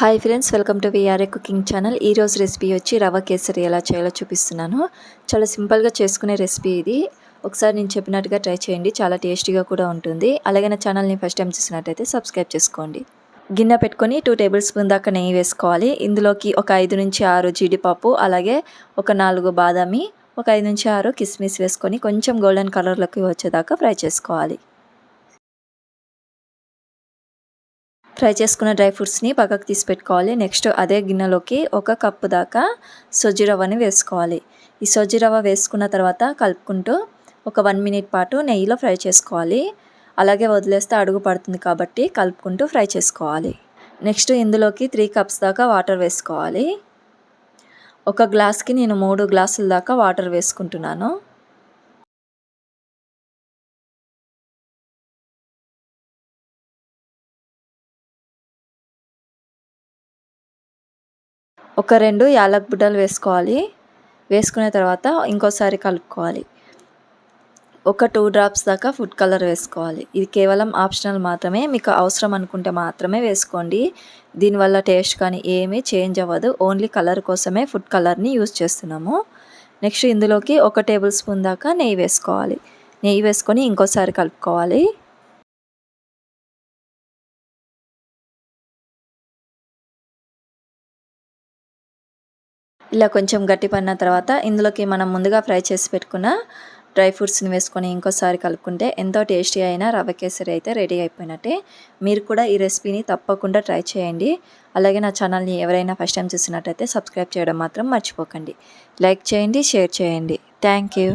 Hi friends welcome to VRA cooking channel. ఈరోజు recipe వచ్చి రవ కేసరి ఎలా చేయాలో చూపిస్తున్నాను. చాలా సింపుల్గా చేసుకునే రెసిపీ ఇది. ఒకసారి నేను చెప్పినట్టుగా ట్రై చేయండి చాలా టేస్టీగా కూడా ఉంటుంది. అలాగే నా ఛానల్ని ఫస్ట్ టైం చూసినట్టయితే సబ్స్క్రైబ్ చేసుకోండి. గిన్నె పెట్టుకొని టూ టేబుల్ స్పూన్ దాకా నెయ్యి వేసుకోవాలి. ఇందులోకి ఒక ఐదు నుంచి ఆరు జీడిపప్పు అలాగే ఒక నాలుగు బాదామి ఒక ఐదు నుంచి ఆరు కిస్మిస్ వేసుకొని కొంచెం గోల్డెన్ కలర్లోకి వచ్చేదాకా ఫ్రై చేసుకోవాలి. ఫ్రై చేసుకున్న డ్రై ఫ్రూట్స్ని పక్కకు తీసి పెట్టుకోవాలి. నెక్స్ట్ అదే గిన్నెలోకి ఒక కప్పు దాకా సొజ్జి రవ్వని వేసుకోవాలి. ఈ సొజ్జి రవ్వ వేసుకున్న తర్వాత కలుపుకుంటూ ఒక వన్ మినిట్ పాటు నెయ్యిలో ఫ్రై చేసుకోవాలి. అలాగే వదిలేస్తే అడుగు పడుతుంది కాబట్టి కలుపుకుంటూ ఫ్రై చేసుకోవాలి. నెక్స్ట్ ఇందులోకి త్రీ కప్స్ దాకా వాటర్ వేసుకోవాలి. ఒక గ్లాస్కి నేను మూడు గ్లాసుల దాకా వాటర్ వేసుకుంటున్నాను. ఒక రెండు యాలక్ బుడ్డలు వేసుకోవాలి. వేసుకున్న తర్వాత ఇంకోసారి కలుపుకోవాలి. ఒక టూ డ్రాప్స్ దాకా ఫుడ్ కలర్ వేసుకోవాలి. ఇది కేవలం ఆప్షనల్ మాత్రమే. మీకు అవసరం అనుకుంటే మాత్రమే వేసుకోండి. దీనివల్ల టేస్ట్ కానీ ఏమీ చేంజ్ అవ్వదు. ఓన్లీ కలర్ కోసమే ఫుడ్ కలర్ని యూజ్ చేస్తున్నాము. నెక్స్ట్ ఇందులోకి ఒక టేబుల్ స్పూన్ దాకా నెయ్యి వేసుకోవాలి. నెయ్యి వేసుకొని ఇంకోసారి కలుపుకోవాలి. ఇలా కొంచెం గట్టి పడిన తర్వాత ఇందులోకి మనం ముందుగా ఫ్రై చేసి పెట్టుకున్న డ్రై ఫ్రూట్స్ని వేసుకొని ఇంకోసారి కలుపుకుంటే ఎంతో టేస్టీ అయిన రవ్వ కేసరి అయితే రెడీ అయిపోయినట్టే. మీరు కూడా ఈ రెసిపీని తప్పకుండా ట్రై చేయండి. అలాగే నా ఛానల్ని ఎవరైనా ఫస్ట్ టైం చూసినట్టయితే సబ్స్క్రైబ్ చేయడం మాత్రం మర్చిపోకండి. లైక్ చేయండి షేర్ చేయండి. Thank you.